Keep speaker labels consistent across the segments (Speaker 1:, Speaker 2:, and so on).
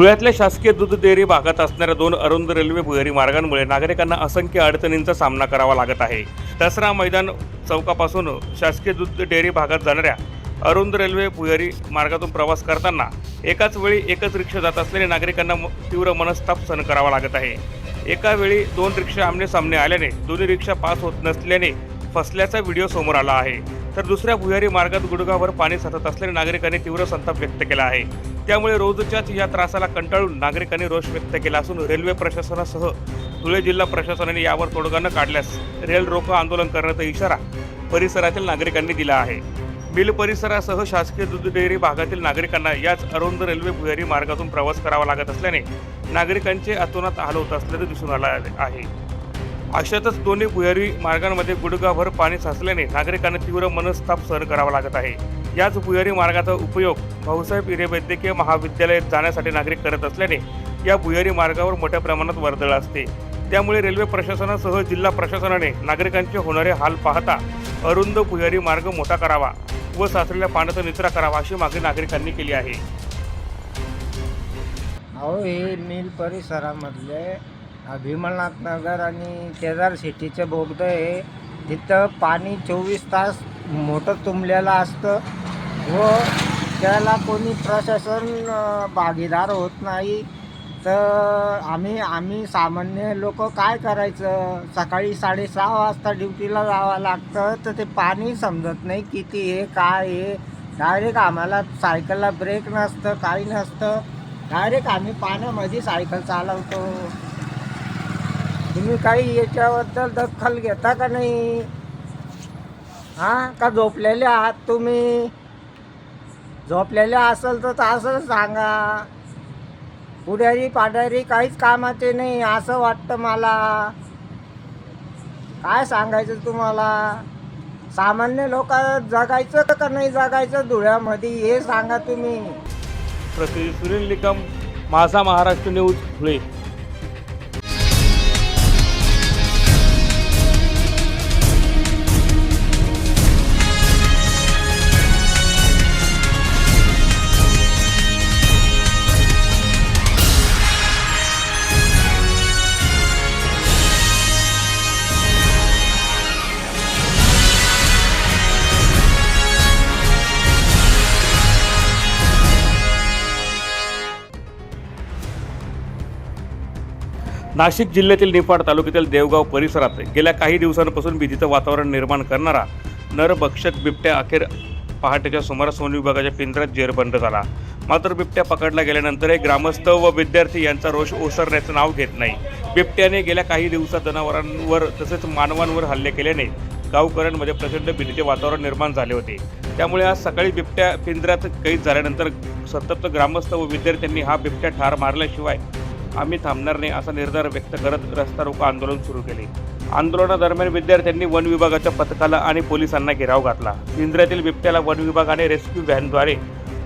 Speaker 1: धुळ्यातल्या शासकीय दूध डेअरी भागात असणाऱ्या दोन अरुंद रेल्वे भुयारी मार्गांमुळे नागरिकांना असंख्य अडचणींचा सामना करावा लागत आहे. दसरा मैदान चौकापासून शासकीय दूध डेअरी भागात जाणाऱ्या अरुंद रेल्वे भुयारी मार्गातून प्रवास करताना एकाच वेळी एकच रिक्षा जात असल्याने नागरिकांना म- तीव्र मनस्ताप सहन करावा लागत आहे. एका वेळी दोन रिक्षा आमने सामने आल्याने दोन्ही रिक्षा पास होत नसल्याने फसल्याचा व्हिडिओ समोर आला आहे. तर दुसऱ्या भुयारी मार्गात गुडगावर पाणी साचत असल्याने नागरिकांनी तीव्र संताप व्यक्त केला आहे. त्यामुळे रोजच्याच या त्रासाला कंटाळून नागरिकांनी रोष व्यक्त केला असून रेल्वे प्रशासनासह धुळे जिल्हा प्रशासनाने यावर तोडगा न काढल्यास रेल रोको आंदोलन करण्याचा इशारा परिसरातील नागरिकांनी दिला आहे. मिल परिसरासह शासकीय दूध डेअरी भागातील नागरिकांना याच अरुंद रेल्वे भुयारी मार्गातून प्रवास करावा लागत असल्याने नागरिकांचे अतोनात हाल होत असल्याचे दिसून आलं आहे. अशातच दोन्ही भुयारी मार्गांमध्ये गुडगाभर पाणी साचल्याने नागरिकांना तीव्र मनस्ताप सहन करावा लागत आहे. याच भुयारी मार्गाचा उपयोग भाऊसाहेब हिरे वैद्यकीय महाविद्यालयात जाण्यासाठी नागरिक करत असल्याने या भुयारी मार्गावर मोठ्या प्रमाणात वर्दळ असते. त्यामुळे रेल्वे प्रशासनासह जिल्हा प्रशासनाने नागरिकांचे होणारे हाल पाहता अरुंद भुयारी मार्ग मोठा करावा व साचलेल्या पाण्याचा निचरा करावा अशी मागणी नागरिकांनी केली आहे.
Speaker 2: अहो हे मिल परिसरामधले भीमनाथ नगर आणि केदार सिटीचं बोगदं आहे तिथं पाणी चोवीस तास मोठं तुंबलेलं असतं व त्याला कोणी प्रशासन भागीदार होत नाही. तर आम्ही आम्ही सामान्य लोक काय करायचं? सकाळी साडेसहा वाजता ड्युटीला जावं लागतं तर ते पाणी समजत नाही किती आहे काय आहे डायरेक्ट आम्हाला सायकलला ब्रेक नसतं काही नसतं. डायरेक्ट आम्ही पाण्यामध्ये सायकल चालवतो. तुम्ही काही याच्याबद्दल दखल घेता का नाही? हां? का झोपलेले आहात तुम्ही? झोपलेले असेल तर असं सांगा. पुढारी पाढारी काहीच कामाचे नाही असं वाटतं मला. काय सांगायचं तुम्हाला? सामान्य लोक जगायचं का नाही जगायचं धुळ्यामध्ये हे सांगा तुम्ही.
Speaker 1: प्रतिनिधी सुनील निकम माझा महाराष्ट्र न्यूज धुळे. नाशिक जिल्ह्यातील निफाड तालुक्यातील देवगाव परिसरात गेल्या काही दिवसांपासून भीतीचं वातावरण निर्माण करणारा नरभक्षक बिबट्या अखेर पहाटेच्या सुमारास वन विभागाच्या पिंजऱ्यात जेरबंद झाला. मात्र बिबट्या पकडला गेल्यानंतरही ग्रामस्थ व विद्यार्थी यांचा रोष ओसरण्याचं नाव घेत नाही. बिबट्याने गेल्या काही दिवसात जनावरांवर तसेच मानवांवर हल्ले केल्याने गावकऱ्यांमध्ये प्रचंड भीतीचे वातावरण निर्माण झाले होते. त्यामुळे आज सकाळी बिबट्या पिंजऱ्यात कैद झाल्यानंतर संतप्त ग्रामस्थ व विद्यार्थ्यांनी हा बिबट्या ठार मारल्याशिवाय आम्ही थांबणार नाही असा निर्धार व्यक्त करत रस्ता रोको आंदोलन सुरू केले. आंदोलनादरम्यान विद्यार्थ्यांनी वन विभागाच्या पथकाला आणि पोलिसांना घेराव घातला. इंद्रातील बिबट्याला वन विभागाने रेस्क्यू व्हॅनद्वारे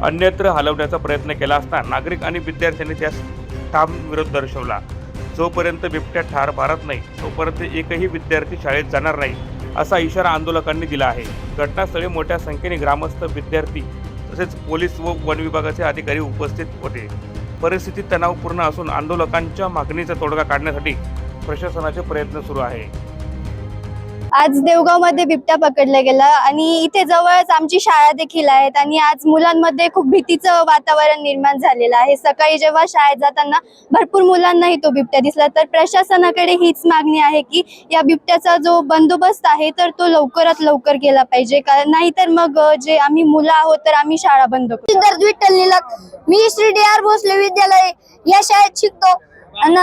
Speaker 1: अन्यत्र हलवण्याचा प्रयत्न केला असता नागरिक आणि विद्यार्थ्यांनी त्यास ठाम विरोध दर्शवला. जोपर्यंत बिबट्या ठार मारत नाही तोपर्यंत एकही विद्यार्थी शाळेत जाणार नाही असा इशारा आंदोलकांनी दिला आहे. घटनास्थळी मोठ्या संख्येने ग्रामस्थ विद्यार्थी तसेच पोलीस व वन विभागाचे अधिकारी उपस्थित होते. परिस्थिती तणावपूर्ण असून आंदोलकांच्या मागणीचा तोडगा काढण्यासाठी प्रशासनाचे प्रयत्न सुरू आहे.
Speaker 3: आज देवगावमध्ये बिबट्या पकडला गेला आणि इथे जवळच आमची शाळा देखील आहेत आणि आज मुलांमध्ये खूप भीतीचं वातावरण निर्माण झालेलं आहे. सकाळी जेव्हा शाळेत जाताना भरपूर मुलांनाही तो बिबट्या दिसला. तर प्रशासनाकडे हीच मागणी आहे की या बिबट्याचा जो बंदोबस्त आहे तर तो लवकरात लवकर केला पाहिजे. कारण नाहीतर मग जे आम्ही मुलं आहोत तर आम्ही शाळा बंद करू.
Speaker 4: विठ्ठल निलक मी श्री डी आर भोसले विद्यालय या शाळेत शिकतो. आणि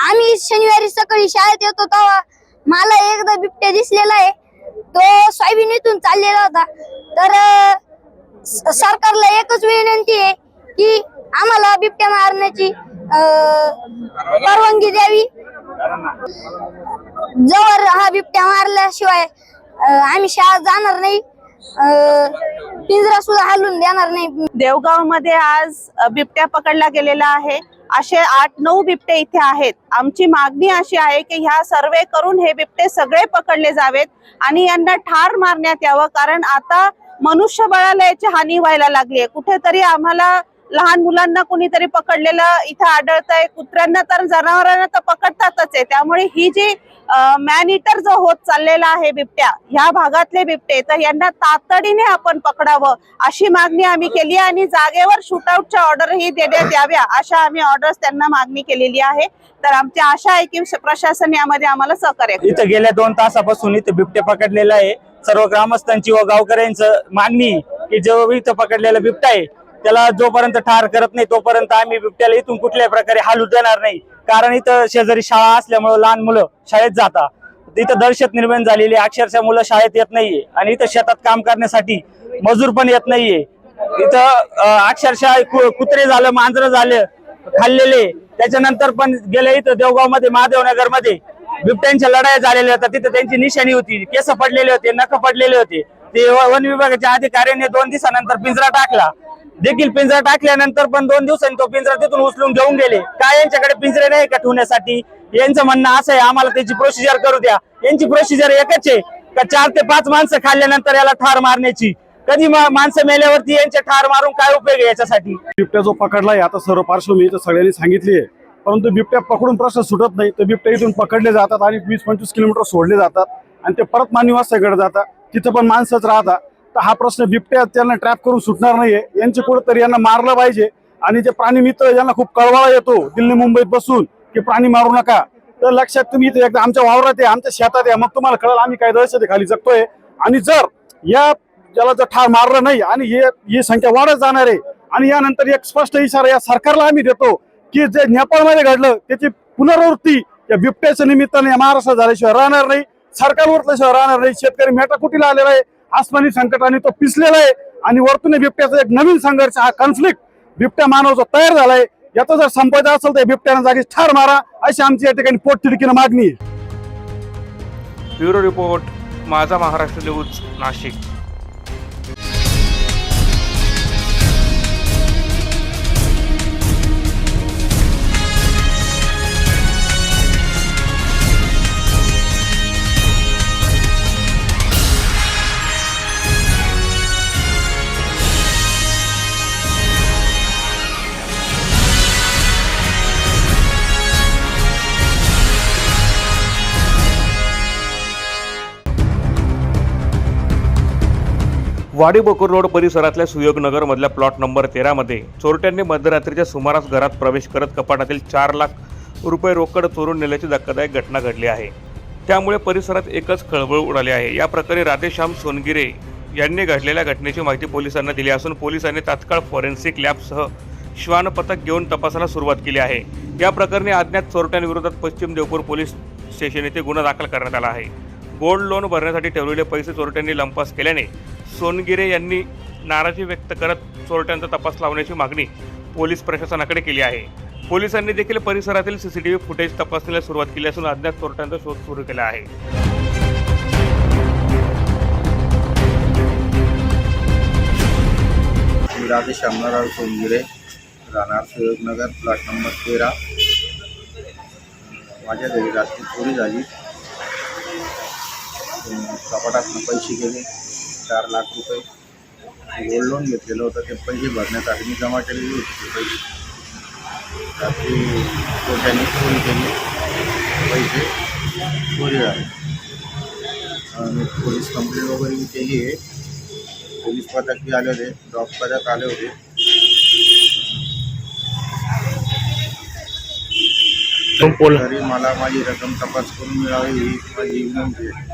Speaker 4: आम्ही शनिवारी सकाळी शाळेत येतो तेव्हा मला एकदा बिबट्या दिसलेला आहे. तो सोयाबीन इथून चाललेला होता. तर सरकारला एकच विनंती आहे की आम्हाला बिबट्या मारण्याची परवानगी द्यावी. जवळ हा बिबट्या मारल्याशिवाय आम्ही शाळा जाणार नाही. पिंजरा सुद्धा हलवून देणार नाही.
Speaker 5: देवगावमध्ये आज बिबट्या पकडला गेलेला आहे. असे आठ नऊ बिबटे इथे आहेत. आमची मागणी अशी आहे की ह्या सर्वे करून हे बिबटे सगळे पकडले जावेत आणि यांना ठार मारण्यात यावं कारण आता मनुष्यबळाला याची हानी व्हायला लागली आहे. कुठेतरी आम्हाला लहान मुलांना कुणीतरी पकडलेलं इथं आढळतंय. कुत्र्यांना तर जनावरांना तर पकडतातच आहे. त्यामुळे ही जी मॅन इटर जो होत चाललेला आहे बिबट्या ह्या भागातले बिबटे तर यांना तातडीने आपण पकडावं अशी मागणी आम्ही केली आहे. आणि जागेवर शूटआउटच्या ऑर्डरही देण्यात याव्या अशा आम्ही ऑर्डर्स त्यांना मागणी केलेली आहे. तर आमची आशा आहे की प्रशासन यामध्ये आम्हाला सहकार्य
Speaker 6: इथं गेल्या दोन तासापासून इथं बिबटे पकडलेला आहे. सर्व ग्रामस्थांची व गावकऱ्यांचं मागणी की जो इथं पकडलेला बिबटा आहे त्याला जोपर्यंत ठार करत नाही तोपर्यंत आम्ही बिबट्याला इथून कुठल्याही प्रकारे हालू देणार नाही. कारण इथं शेजारी शाळा असल्यामुळे लहान मुलं शाळेत जातात. इथं दहशत निर्माण झालेली आहे. अक्षरशः मुलं शाळेत येत नाहीये. आणि इथं शेतात काम करण्यासाठी मजूर पण येत नाहीये. इथं अक्षरशः कुत्रे झालं मांजरं झालं खाल्लेले. त्याच्यानंतर पण गेले इथं देवगावमध्ये महादेवनगरमध्ये बिबट्यांच्या लढाई झालेल्या होत्या. तिथे त्यांची निशाणी होती. केस पडलेले होते नख पडलेले होते. ते वन विभागाच्या अधिकाऱ्यांनी दोन दिवसानंतर पिंजरा टाकला. देखील पिंजरा टाकल्यानंतर पण दोन दिवसांनी तो पिंजरा तिथून उचलून घेऊन गेले. काय यांच्याकडे पिंजरे नाही का ठेवण्यासाठी? यांचं म्हणणं असं आहे आम्हाला त्याची प्रोसिजर करू द्या. यांची प्रोसिजर एकच आहे का चार ते पाच माणसं खाल्ल्यानंतर याला ठार मारण्याची. कधी माणसं मेल्यावरती यांचे ठार मारून काय उपयोग आहे याच्यासाठी?
Speaker 7: बिबट्या जो पकडलाय आता सर्व पार्श्वभूमी तर सगळ्यांनी सांगितली आहे. परंतु बिबट्या पकडून प्रश्न सुटत नाही. तर बिबट्या इथून पकडले जातात आणि वीस पंचवीस किलोमीटर सोडले जातात. आणि ते परत मानवासाकडे जातात. तिथं पण माणसंच राहतात. तर हा प्रश्न बिबट्या त्यांना ट्रॅप करून सुटणार नाहीये. यांची कुठेतरी यांना मारलं पाहिजे. आणि जे प्राणी मित्र यांना खूप कळवाळा येतो दिल्ली मुंबईत बसून की प्राणी मारू नका. तर लक्षात तुम्ही इथे एकदा आमच्या वावरात आहे आमच्या शेतात या मग तुम्हाला कळलं आम्ही काय दहशती जगतोय. आणि जर या ज्याला जर ठार मारलं नाही आणि हे ही संख्या वाढत जाणार आहे आणि यानंतर एक स्पष्ट इशारा या सरकारला आम्ही देतो की जे नेपाळमध्ये घडलं त्याची पुनरावृत्ती या बिबट्याच्या निमित्ताने या महाराष्ट्रात झाल्याशिवाय राहणार नाही. सरकार उरल्याशिवाय राहणार नाही. शेतकरी मेटाकुटीला आलेला आहे. आसमानी संकटाने तो पिसलेला आहे आणि वरतून बिबट्याचा एक नवीन संघर्ष हा कॉन्फ्लिक्ट बिबट्या मानव जो तयार झालाय. याचा जर संपायचा असेल तर या बिबट्यानं जागीच ठार मारा अशी आमची या ठिकाणी पोटतिडकीनं मागणी आहे.
Speaker 1: ब्युरो रिपोर्ट माझा महाराष्ट्र न्यूज नाशिक. वाडी बकोर रोड परिसरातल्या सुयोगनगरमधल्या प्लॉट नंबर तेरामध्ये चोरट्यांनी मध्यरात्रीच्या सुमारास घरात प्रवेश करत कपाटातील चार लाख रुपये रोकड चोरून नेल्याची धक्कादायक घटना घडली आहे. त्यामुळे परिसरात एकच खळबळ उडाली आहे. या प्रकरणी राधेश्याम सोनगिरे यांनी घडलेल्या घटनेची माहिती पोलिसांना दिली असून पोलिसांनी तात्काळ फॉरेन्सिक लॅबसह श्वान पथक घेऊन तपासाला सुरुवात केली आहे. या प्रकरणी अज्ञात चोरट्यांविरोधात पश्चिम देवपूर पोलीस स्टेशन येथे गुन्हा दाखल करण्यात आला आहे. गोल्ड लोन भरण्यासाठी ठेवलेले पैसे चोरट्यांनी लंपास केल्याने सोनगिरे यांनी नाराजी व्यक्त करत चोरट्यांचा तपास लावण्याची मागणी पोलीस प्रशासनाकडे केली आहे. पोलिसांनी देखील परिसरातील सीसीटीव्ही फुटेज तपासणीला सुरुवात केली असून अज्ञात चोरट्यांचा शोध सुरू केला आहे.
Speaker 8: मी राधेश सोनगिरे राहणार सुयोगनगर प्लॉट नंबर तेरा. माझ्या घरी रात्री चोरी झाली कपाटातनं पैसे गेले चार लाख रुपये. गोल्ड लोन घेतलेलं होतं ते पैसे भरण्यासाठी मी जमा केलेली होती ते पैसे. रात्री चोरट्यांनी चोरी केली पैसे चोरी झाले. मी पोलीस कंप्लेंट वगैरे मी केली आहे. पोलीस पथक बी आले होते डॉग पथक आले होते. तरी मला माझी रक्कम तपास करून मिळावी ही माझी विनंती आहे.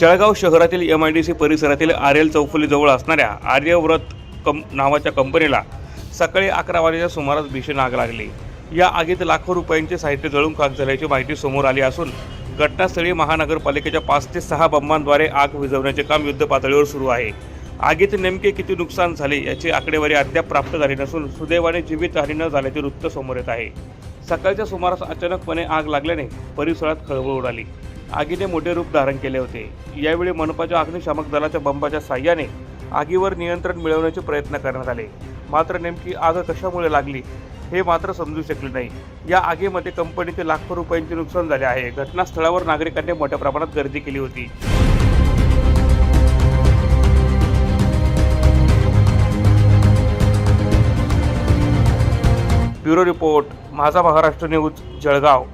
Speaker 1: जळगाव शहरातील एम आय डी सी परिसरातील आर एल चौफुलीजवळ असणाऱ्या आर्यव्रत कं नावाच्या कंपनीला सकाळी अकरा वाजेच्या सुमारास भीषण आग लागली. या आगीत लाखो रुपयांचे साहित्य जळून खाक झाल्याची माहिती समोर आली असून घटनास्थळी महानगरपालिकेच्या पाच ते सहा बंबांद्वारे आग विझवण्याचे काम युद्धपातळीवर सुरू आहे. आगीत नेमके किती नुकसान झाले याची आकडेवारी अद्याप प्राप्त झाली नसून सुदैवाने जीवितहानी न झाल्याचे वृत्त समोर येत आहे. सकाळच्या सुमारास अचानकपणे आग लागल्याने परिसरात खळबळ उडाली. आगीने मोठे रूप धारण केले होते. यावेळी मनपाच्या अग्निशामक दलाच्या बंबाच्या साह्याने आगीवर नियंत्रण मिळवण्याचे प्रयत्न करण्यात आले. मात्र नेमकी आग कशामुळे लागली हे मात्र समजू शकले नाही. या आगीमध्ये कंपनीचे लाखो रुपयांचे नुकसान झाले आहे. घटनास्थळावर नागरिकांनी मोठ्या प्रमाणात गर्दी केली होती. ब्युरो रिपोर्ट माझा महाराष्ट्र न्यूज जळगाव.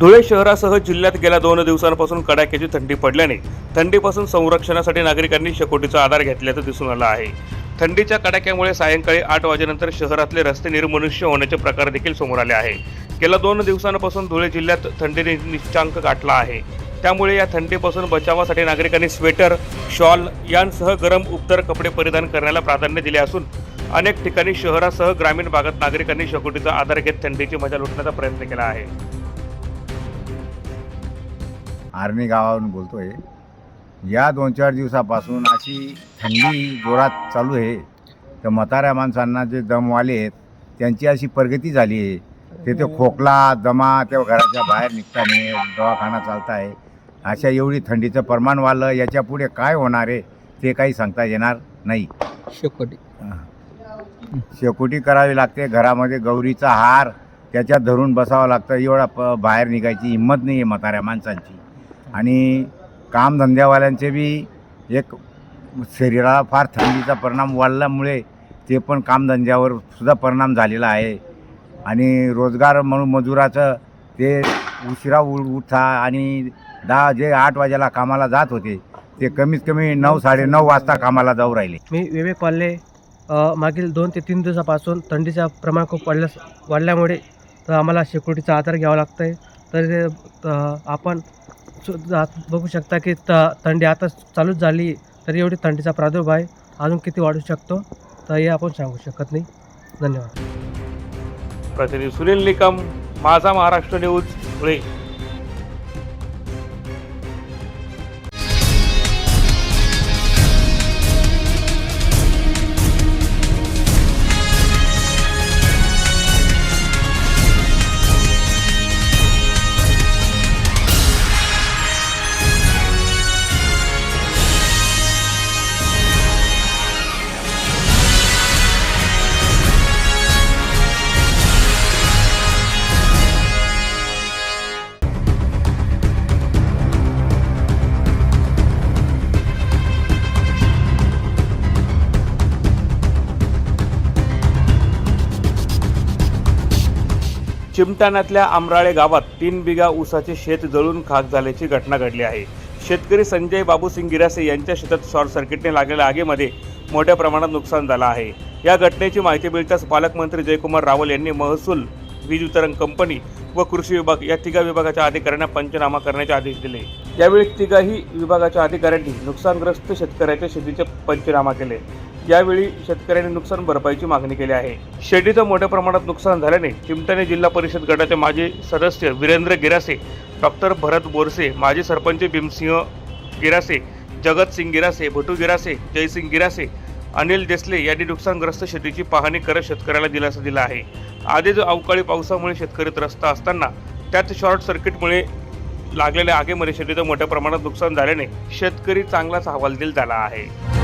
Speaker 1: धुळे शहरासह जिल्ह्यात गेल्या दोन दिवसांपासून कडाक्याची थंडी पडल्याने थंडीपासून संरक्षणासाठी नागरिकांनी शेकोटीचा आधार घेतल्याचं दिसून आलं आहे. थंडीच्या कडाक्यामुळे सायंकाळी आठ वाजेनंतर शहरातले रस्ते निर्मनुष्य होण्याचे प्रकार देखील समोर आले आहे. गेल्या दोन दिवसांपासून धुळे जिल्ह्यात थंडीने निश्चांक गाठला आहे. त्यामुळे या थंडीपासून बचावासाठी नागरिकांनी स्वेटर शॉल यांसह गरम उबदार कपडे परिधान करण्याला प्राधान्य दिले असून अनेक ठिकाणी शहरासह ग्रामीण भागात नागरिकांनी शेकोटीचा आधार घेत थंडीची मजा लुटण्याचा प्रयत्न केला आहे.
Speaker 9: आर्मी गावावरून बोलतोय. या दोन चार दिवसापासून अशी थंडी जोरात चालू आहे. तर म्हाताऱ्या माणसांना जे दमवाले आहेत त्यांची अशी प्रगती झाली आहे. तिथे खोकला दमा त्या घराच्या बाहेर निघता नाही दवाखाना चालता आहे अशा एवढी थंडीचं प्रमाण वाढलं याच्यापुढे काय होणार आहे ते काही सांगता येणार नाही.
Speaker 10: शेकोटी.
Speaker 9: शेकोटी करावी लागते घरामध्ये गौरीचा हार त्याच्यात धरून बसावं लागतं एवढा प बाहेर निघायची हिंमत नाही आहे म्हाताऱ्या माणसांची. आणि कामधंद्यावाल्यांचे बी एक शरीराला फार थंडीचा परिणाम वाढल्यामुळे ते पण कामधंद्यावर सुद्धा परिणाम झालेला आहे. आणि रोजगार म्हणून मजुराचं ते उशिरा उ उठा आणि दहा जे आठ वाजेला कामाला जात होते ते कमीत कमी नऊ साडेनऊ वाजता कामाला जाऊ राहिले.
Speaker 10: मी विवेक पाल्ले मागील दोन ते तीन दिवसापासून थंडीचा प्रमाण खूप वाढल्यास वाढल्यामुळे तर आम्हाला सिक्युरिटीचा आधार घ्यावा लागतं आहे तर आपण बघू शकता की त थंडी आता चालूच झाली तरी एवढी थंडीचा प्रादुर्भाव आहे. अजून किती वाढू शकतो तर हे आपण सांगू शकत नाही. धन्यवाद.
Speaker 1: प्रतिनिधी सुनील निकम माझा महाराष्ट्र न्यूज धुळे चिमटाण्यातल्या आमराळे गावात तीन बिघा ऊसाचे शेत जळून खाक झाल्याची घटना घडली आहे. शेतकरी संजय बाबूसिंग गिरासे यांच्या शेतात शॉर्ट सर्किटने लागलेल्या आगीमध्ये मोठ्या प्रमाणात नुकसान झालं आहे. या घटनेची माहिती मिळताच पालकमंत्री जयकुमार रावल यांनी महसूल वीज वितरण कंपनी व कृषी विभाग या तिघा विभागाच्या अधिकाऱ्यांना पंचनामा करण्याचे आदेश दिले. यावेळी तिघाही विभागाच्या अधिकाऱ्यांनी नुकसानग्रस्त शेतकऱ्याच्या शेतीचे पंचनामा केले. यावेळी शेतकऱ्यांनी नुकसान भरपाईची मागणी केली आहे. शेतीचं मोठ्या प्रमाणात नुकसान झाल्याने चिमटाणे जिल्हा परिषद गटाचे माजी सदस्य वीरेंद्र गिरासे डॉक्टर भरत बोरसे माजी सरपंच भीमसिंह गिरासे जगतसिंग गिरासे भटू गिरासे जयसिंग गिरासे अनिल देसले यांनी नुकसानग्रस्त शेतीची पाहणी करत शेतकऱ्याला दिलासा दिला आहे. आधीच अवकाळी पावसामुळे शेतकरी त्रस्त असताना त्यात शॉर्ट सर्किटमुळे लागलेल्या आगीमध्ये शेतीचं मोठ्या प्रमाणात नुकसान झाल्याने शेतकरी चांगलाच हवालदिल झाला आहे.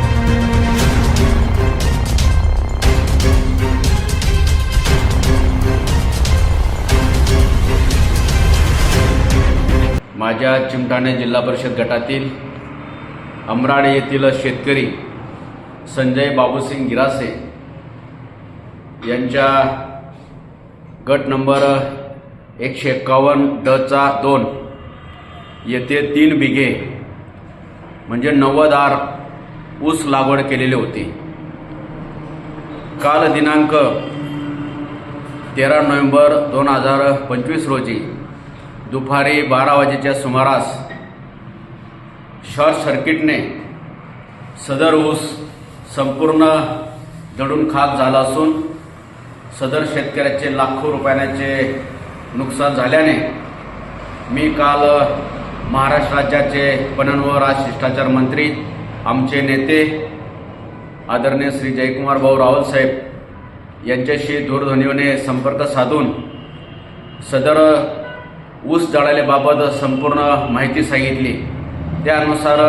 Speaker 11: माझ्या चिमठाणे जिल्हा परिषद गटातील अमराड येथील शेतकरी संजय बाबूसिंग गिरासे यांच्या गट नंबर एकशे एक्कावन्न डचा दोन येथे तीन बिघे म्हणजे नव्वद आर ऊस लागवड केलेली होती. काल दिनांक तेरा नोव्हेंबर दोन हजार पंचवीस रोजी दुपारी बारा वाजेच्या सुमारास शॉर्ट सर्किटने सदर ऊस संपूर्ण जडून खाक झाला असून सदर शेतकऱ्याचे लाखो रुपयाचे नुकसान झाल्याने मी काल महाराष्ट्र राज्याचे पणन व राज शिष्टाचार मंत्री आमचे नेते आदरणीय श्री जयकुमार भाऊ रावलसाहेब यांच्याशी दूरध्वनीने संपर्क साधून सदर ऊस जळाल्याबाबत संपूर्ण माहिती सांगितली. त्यानुसार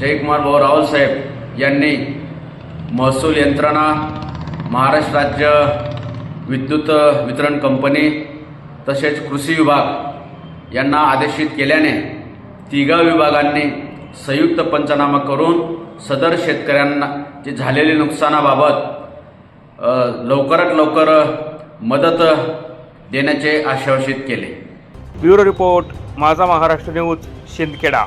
Speaker 11: जयकुमार भाऊ रावल साहेब यांनी महसूल यंत्रणा महाराष्ट्र राज्य विद्युत वितरण कंपनी तसेच कृषी विभाग यांना आदेशित केल्याने तिघा विभागांनी संयुक्त पंचनामा करून सदर शेतकऱ्यांना जे झालेले नुकसानाबाबत लवकरात लवकर मदत देण्याचे आश्वासित केले.
Speaker 1: ब्युरो रिपोर्ट माझा महाराष्ट्र न्यूज शिंदखेडा.